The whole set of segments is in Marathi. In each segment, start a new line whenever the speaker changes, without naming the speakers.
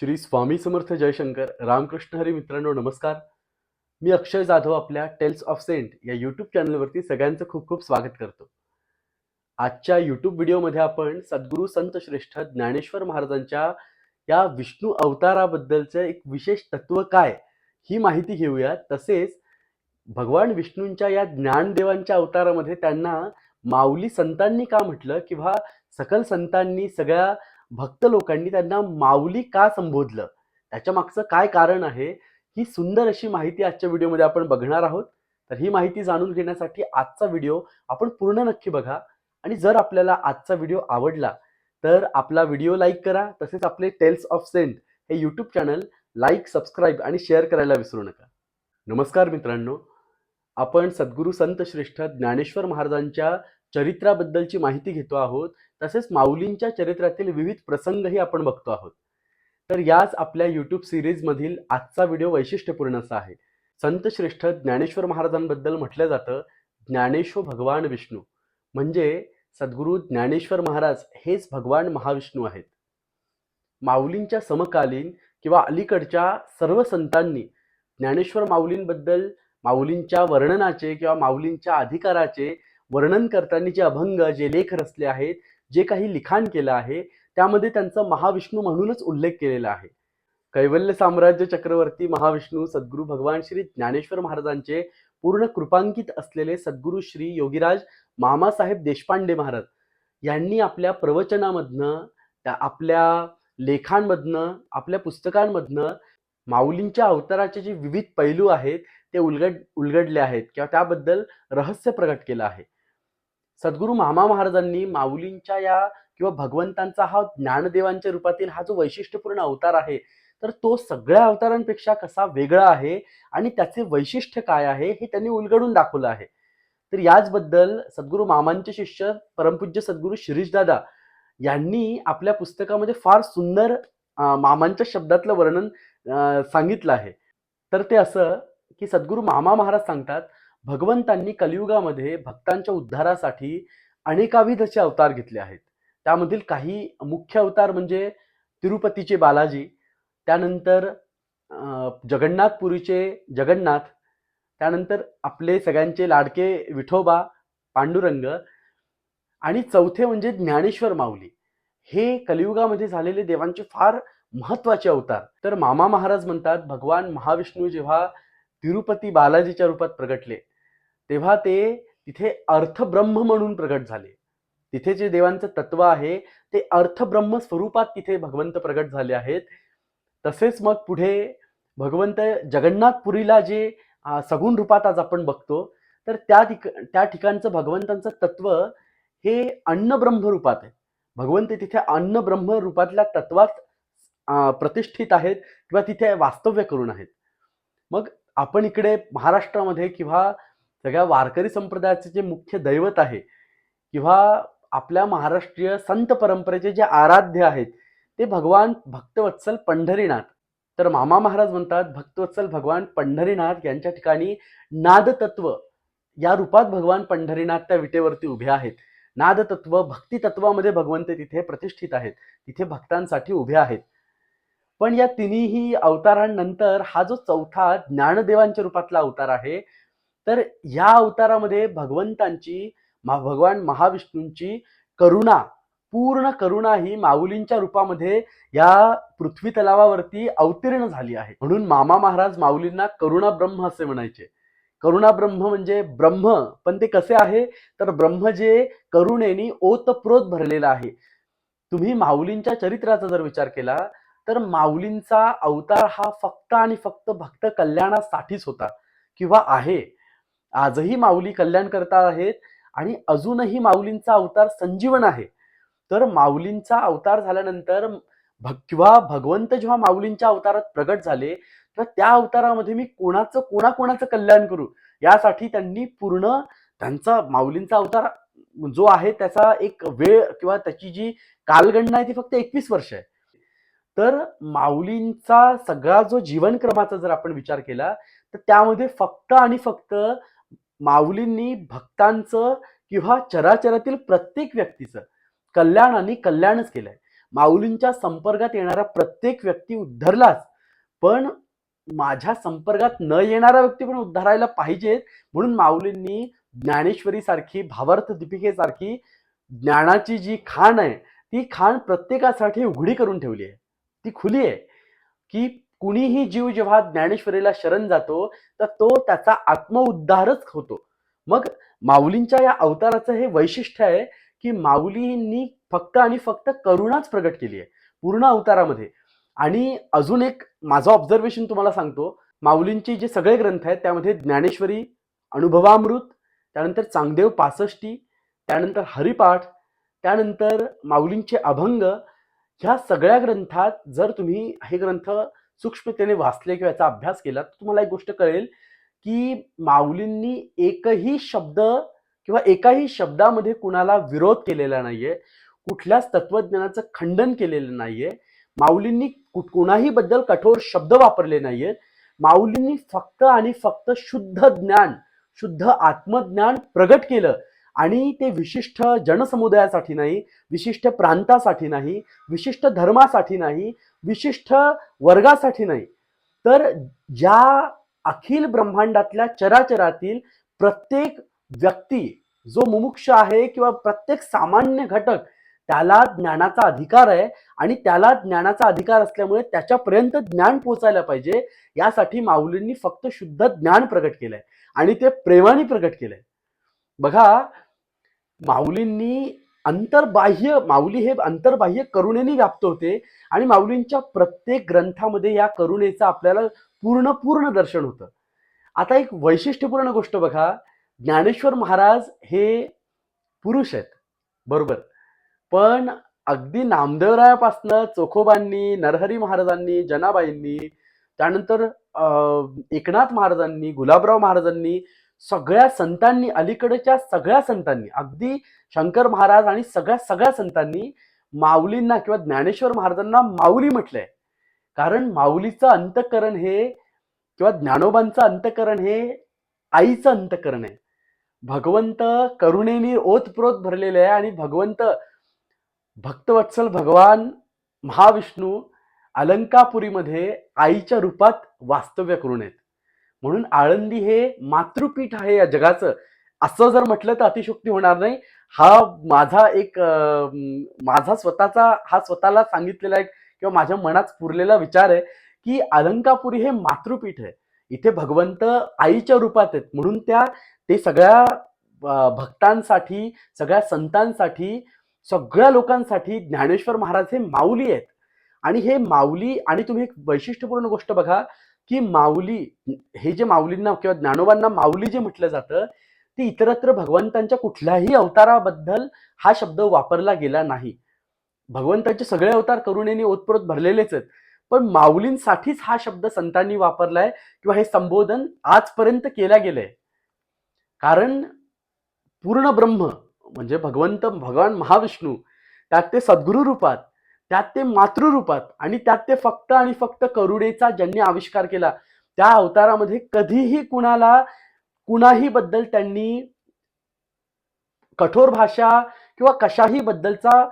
श्री स्वामी समर्थ जयशंकर रामकृष्ण हरी मित्रांनो नमस्कार. मी अक्षय जाधव आपल्या टेल्स ऑफ सेंट या यूट्यूब चॅनलवरती सगळ्यांचं खूप खूप स्वागत करतो. आजच्या यूट्यूब व्हिडिओमध्ये आपण सद्गुरू संत श्रेष्ठ ज्ञानेश्वर महाराजांच्या या विष्णू अवताराबद्दलचं एक विशेष तत्व काय ही माहिती घेऊया. तसेच भगवान विष्णूंच्या या ज्ञानदेवांच्या अवतारामध्ये त्यांना माऊली संतांनी का म्हटलं किंवा सकल संतांनी सगळ्या भक्त लोकांनी त्यांना माऊली का संबोधलं? त्याच्या मागचं काय कारण आहे? ही सुंदर अशी माहिती आजच्या व्हिडिओमध्ये आपण बघणार आहोत. तर ही माहिती जाणून घेण्यासाठी आजचा व्हिडिओ आपण पूर्ण नक्की बघा. आणि जर आपल्याला आजचा व्हिडिओ आवडला तर आपला व्हिडिओ लाईक करा. तसेच आपले टेल्स ऑफ सेंट हे यूट्यूब चॅनल लाईक सबस्क्राईब आणि शेअर करायला विसरू नका. नमस्कार मित्रांनो. आपण सद्गुरू संत श्रेष्ठ ज्ञानेश्वर महाराजांच्या चरित्राबद्दलची माहिती घेतो आहोत. तसेच माऊलींच्या चरित्रातील विविध प्रसंगही आपण बघतो आहोत. तर याच आपल्या यूट्यूब सिरीजमधील आजचा व्हिडिओ वैशिष्ट्यपूर्ण असा आहे. संतश्रेष्ठ ज्ञानेश्वर महाराजांबद्दल म्हटलं जातं ज्ञानेश्वर भगवान विष्णू. म्हणजे सद्गुरू ज्ञानेश्वर महाराज हेच भगवान महाविष्णू आहेत. माऊलींच्या समकालीन किंवा अलीकडच्या सर्व संतांनी ज्ञानेश्वर माऊलींबद्दल माऊलींच्या वर्णनाचे किंवा माऊलींच्या अधिकाराचे वर्णन करताना जे अभंग जे लेख रचले आहेत जे काही लिखाण केलं आहे त्यामध्ये त्यांचा महाविष्णू म्हणूनच उल्लेख केलेला आहे. कैवल्य साम्राज्य चक्रवर्ती महाविष्णू सद्गुरू भगवान श्री ज्ञानेश्वर महाराजांचे पूर्ण कृपांकित असलेले सद्गुरू श्री योगीराज मामासाहेब देशपांडे महाराज यांनी आपल्या प्रवचनामधनं त्या आपल्या लेखांमधनं आपल्या पुस्तकांमधनं माऊलींच्या अवताराचे जे विविध पैलू आहेत ते उलगड उलगडले आहेत किंवा त्याबद्दल रहस्य प्रकट केलं आहे. सद्गुरू मामा महाराजांनी माऊलींच्या या किंवा भगवंतांचा हा ज्ञानदेवांच्या रूपातील हा जो वैशिष्ट्यपूर्ण अवतार आहे तर तो सगळ्या अवतारांपेक्षा कसा वेगळा आहे आणि त्याचे वैशिष्ट्य काय आहे हे त्यांनी उलगडून दाखवलं आहे. तर याचबद्दल सद्गुरू मामांचे शिष्य परमपूज्य सद्गुरू शिरीषदादा यांनी आपल्या पुस्तकामध्ये फार सुंदर मामांच्या शब्दातलं वर्णन सांगितलं आहे. तर ते असं की सद्गुरू मामा महाराज सांगतात भगवंतांनी कलियुगामध्ये भक्तांच्या उद्धारासाठी अनेकाविध असे अवतार घेतले आहेत. त्यामधील काही मुख्य अवतार म्हणजे तिरुपतीचे बालाजी त्यानंतर जगन्नाथपुरीचे जगन्नाथ त्यानंतर आपले सगळ्यांचे लाडके विठोबा पांडुरंग आणि चौथे म्हणजे ज्ञानेश्वर माऊली. हे कलियुगामध्ये झालेले देवांचे फार महत्त्वाचे अवतार. तर मामा महाराज म्हणतात भगवान महाविष्णू जेव्हा तिरुपती बालाजीच्या रूपात प्रगटले तेव्हा ते तिथे अर्थब्रह्म म्हणून प्रगट झाले. तिथे जे देवांचं तत्व आहे ते अर्थब्रह्म स्वरूपात तिथे भगवंत प्रगट झाले आहेत. तसेच मग पुढे भगवंत जगन्नाथपुरीला जे सगुण रूपात आज आपण बघतो तर त्या ठिक त्या ठिकाणचं भगवंतांचं तत्व हे अन्नब्रह्म रूपात आहे. भगवंत तिथे अन्नब्रह्म रूपातल्या तत्वात प्रतिष्ठित आहेत किंवा तिथे वास्तव्य करून आहेत. मग आपण इकडे महाराष्ट्रामध्ये किंवा सगळ्या वारकरी संप्रदायाचे जे मुख्य दैवत आहे किंवा आपल्या महाराष्ट्रीय संत परंपरेचे जे आराध्य आहेत ते भगवान भक्तवत्सल पंढरीनाथ. तर मामा महाराज म्हणतात भक्तवत्सल भगवान पंढरीनाथ यांच्या ठिकाणी नादतत्व या रूपात भगवान पंढरीनाथ त्या विटेवरती उभे आहेत. नादतत्व भक्ती तत्वामध्ये भगवंत तिथे प्रतिष्ठित आहेत तिथे भक्तांसाठी उभे आहेत. पण या तिन्ही अवतारांनंतर हा जो चौथा ज्ञानदेवांच्या रूपातला अवतार आहे तर या अवतारामध्ये भगवंतांची भगवान महाविष्णूंची करुणा पूर्ण करुणा ही माऊलींच्या रूपामध्ये या पृथ्वी तलावावरती अवतीर्ण झाली आहे. म्हणून मामा महाराज माऊलींना करुणा ब्रह्म असे म्हणायचे. करुणा ब्रह्म म्हणजे ब्रह्म पण ते कसे आहे? तर ब्रह्म जे करुणेनी ओतप्रोत भरलेला आहे. तुम्ही माऊलींच्या चरित्राचा जर विचार केला तर माऊलींचा अवतार हा फक्त आणि फक्त भक्त कल्याणासाठीच होता किंवा आहे. आजही माऊली कल्याण करता आहेत आणि अजूनही माऊलींचा अवतार संजीवन आहे. तर माऊलींचा अवतार झाल्यानंतर किंवा भगवंत जेव्हा माऊलींच्या अवतारात प्रगट झाले तर त्या अवतारामध्ये मी कोणाचं कोणाकोणाचं कल्याण करू? यासाठी त्यांनी पूर्ण त्यांचा माऊलींचा अवतार जो आहे त्याचा एक वेळ किंवा त्याची जी कालगणना आहे ती फक्त एकवीस वर्ष आहे. तर माऊलींचा सगळा जो जीवनक्रमाचा जर आपण विचार केला तर त्यामध्ये फक्त आणि फक्त माऊलींनी भक्तांचं किंवा चराचरातील प्रत्येक व्यक्तीचं कल्याण आणि कल्याणच केलंय. माऊलींच्या संपर्कात येणारा प्रत्येक व्यक्ती उद्धरलाच पण माझ्या संपर्कात न येणारा व्यक्ती पण उद्धारायला पाहिजेत म्हणून माऊलींनी ज्ञानेश्वरी सारखी भावार्थ दीपिकेसारखी ज्ञानाची जी खाण आहे ती खाण प्रत्येकासाठी उघडी करून ठेवली आहे. ती खुली आहे की कुणीही जीव जेव्हा ज्ञानेश्वरीला शरण जातो तर तो त्याचा आत्मउद्धारच होतो. मग माऊलींच्या या अवताराचं हे वैशिष्ट्य आहे की माऊलींनी फक्त आणि फक्त करुणाच प्रगट केली आहे पूर्ण अवतारामध्ये. आणि अजून एक माझं ऑब्झर्वेशन तुम्हाला सांगतो. माऊलींचे जे सगळे ग्रंथ आहेत त्यामध्ये ज्ञानेश्वरी अनुभवामृत त्यानंतर चांगदेव पासष्टी त्यानंतर हरिपाठ त्यानंतर माऊलींचे अभंग ह्या सगळ्या ग्रंथात जर तुम्ही हे ग्रंथ सूक्ष्मतेने वाचले किंवा याचा अभ्यास केला तर तुम्हाला एक गोष्ट कळेल की माऊलींनी एकही शब्द किंवा एकाही शब्दामध्ये कुणाला विरोध केलेला नाहीये कुठल्याच तत्वज्ञानाचं खंडन केलेलं नाहीये माऊलींनी कु- कुणाही बद्दल कठोर शब्द वापरले नाहीयेत माऊलींनी फक्त आणि फक्त शुद्ध ज्ञान शुद्ध आत्मज्ञान प्रगट केलं आणि ते विशिष्ट जनसमुदायासाठी नाही विशिष्ट प्रांतासाठी नाही विशिष्ट धर्मासाठी नाही विशिष्ट वर्गासाठी नाही. तर ज्या अखिल ब्रह्मांडातल्या चराचरातील प्रत्येक व्यक्ती जो मुमुक्ष आहे किंवा प्रत्येक सामान्य घटक त्याला ज्ञानाचा अधिकार आहे आणि त्याला ज्ञानाचा अधिकार असल्यामुळे त्याच्यापर्यंत ज्ञान पोचायला पाहिजे यासाठी माऊलींनी फक्त शुद्ध ज्ञान प्रकट केलंय आणि ते प्रेमाने प्रकट केलंय. बघा माऊलींनी अंतर्बाह्य माऊली हे अंतर्बाह्य करुणेने व्याप्त होते आणि माऊलींच्या प्रत्येक ग्रंथामध्ये या करुणेचं आपल्याला पूर्ण पूर्ण दर्शन होतं. आता एक वैशिष्ट्यपूर्ण गोष्ट बघा ज्ञानेश्वर महाराज हे पुरुष आहेत बरोबर. पण अगदी नामदेवरायापासनं चोखोबांनी नरहरी महाराजांनी जनाबाईंनी त्यानंतर एकनाथ महाराजांनी गुलाबराव महाराजांनी सगळ्या संतांनी अलीकडच्या सगळ्या संतांनी अगदी शंकर महाराज आणि सगळ्या सगळ्या संतांनी माऊलींना किंवा ज्ञानेश्वर महाराजांना माऊली म्हटलंय. कारण माऊलीचं अंतकरण हे किंवा ज्ञानोबांचं अंतकरण हे आईचं अंतकरण आहे. भगवंत करुणेनी ओतप्रोत भरलेले आहे आणि भगवंत भक्तवत्सल भगवान महाविष्णू अलंकापुरीमध्ये आईच्या रूपात वास्तव्य करून आहेत म्हणून आळंदी हे मातृपीठ आहे या जगाचं. असं जर म्हटलं तर अतिशोक्ती होणार नाही. हा माझा एक माझा स्वतःचा हा स्वतःला सांगितलेला एक किंवा माझ्या मनात पुरलेला विचार आहे की अलंकापुरी हे मातृपीठ आहे. इथे भगवंत आईच्या रूपात आहेत. म्हणून त्या ते सगळ्या भक्तांसाठी सगळ्या संतांसाठी सगळ्या लोकांसाठी ज्ञानेश्वर महाराज हे माऊली आहेत. आणि हे माऊली आणि तुम्ही एक वैशिष्ट्यपूर्ण गोष्ट बघा की माऊली हे जे माऊलींना किंवा ज्ञानोबांना माऊली जे म्हटलं जातं ते इतरत्र भगवंतांच्या कुठल्याही अवताराबद्दल हा शब्द वापरला गेला नाही. भगवंताचे सगळे अवतार करुणेने ओतप्रोत भरलेलेच आहेत. पण माऊलींसाठीच हा शब्द संतांनी वापरलाय किंवा हे संबोधन आजपर्यंत केल्या गेलंय. कारण पूर्ण ब्रह्म म्हणजे भगवंत भगवान महाविष्णू त्यात ते सद्गुरु रूपात त्यात ते मातृरूपात आणि त्यात ते फक्त आणि फक्त करुणेचा ज्यांनी आविष्कार केला. त्या अवतारामध्ये कधीही कुणाला कुणाही बद्दल त्यांनी कठोर भाषा किंवा कशाही बद्दलचा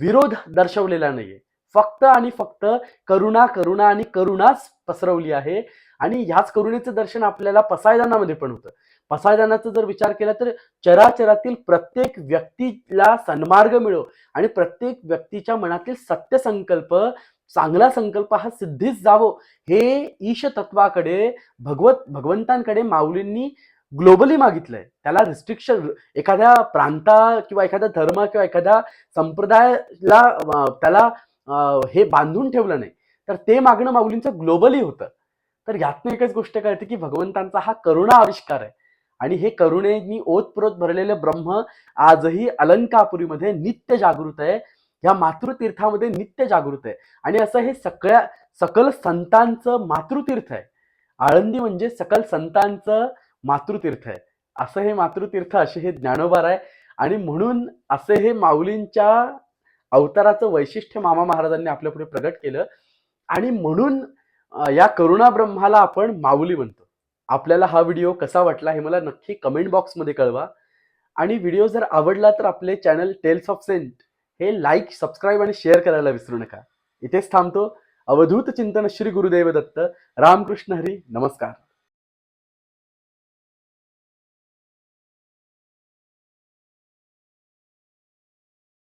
विरोध दर्शवलेला नाहीये. फक्त आणि फक्त करुणा करुणा आणि करुणाच पसरवली आहे. आणि ह्याच करुणेचं दर्शन आपल्याला पसायदानामध्ये पण होतं. पसायदानाचा जर विचार केला तर चराचरातील प्रत्येक व्यक्तीला सन्मार्ग मिळो आणि प्रत्येक व्यक्तीच्या मनातील सत्य संकल्प चांगला संकल्प हा सिद्धीच जावो. हे ईश तत्वाकडे भगवत भगवंतांकडे माऊलींनी ग्लोबली मागितलंय. त्याला रिस्ट्रिक्शन एखाद्या प्रांता किंवा एखादा धर्म किंवा एखाद्या संप्रदायाला त्याला हे बांधून ठेवलं नाही. तर ते मागणं माऊलींचं ग्लोबली होतं. तर यातनं एकच गोष्ट कळते की भगवंतांचा हा करुणा आविष्कार आहे. आणि हे करुणेनी ओतप्रोत भरलेलं ब्रह्म आजही अलंकापुरीमध्ये नित्य जागृत आहे. ह्या मातृतीर्थामध्ये नित्य जागृत आहे. आणि असं हे सगळ्या सकल संतांचं मातृतीर्थ आहे. आळंदी म्हणजे सकल संतांचं मातृतीर्थ आहे. असं हे मातृतीर्थ असे हे ज्ञानोबार आहे. आणि म्हणून असे हे माऊलींच्या अवताराचं वैशिष्ट्य मामा महाराजांनी आपल्यापुढे प्रगट केलं. आणि म्हणून या करुणा ब्रह्माला आपण माऊली म्हणतो. आपल्याला हा व्हिडिओ कसा वाटला हे मला नक्की कमेंट बॉक्समध्ये कळवा. आणि व्हिडिओ जर आवडला तर आपले चॅनल टेल्स ऑफ सेंट हे लाईक सबस्क्राईब आणि शेअर करायला विसरू नका. इथेच थांबतो. अवधूत चिंतन श्री गुरुदेव दत्त. रामकृष्ण हरी. नमस्कार.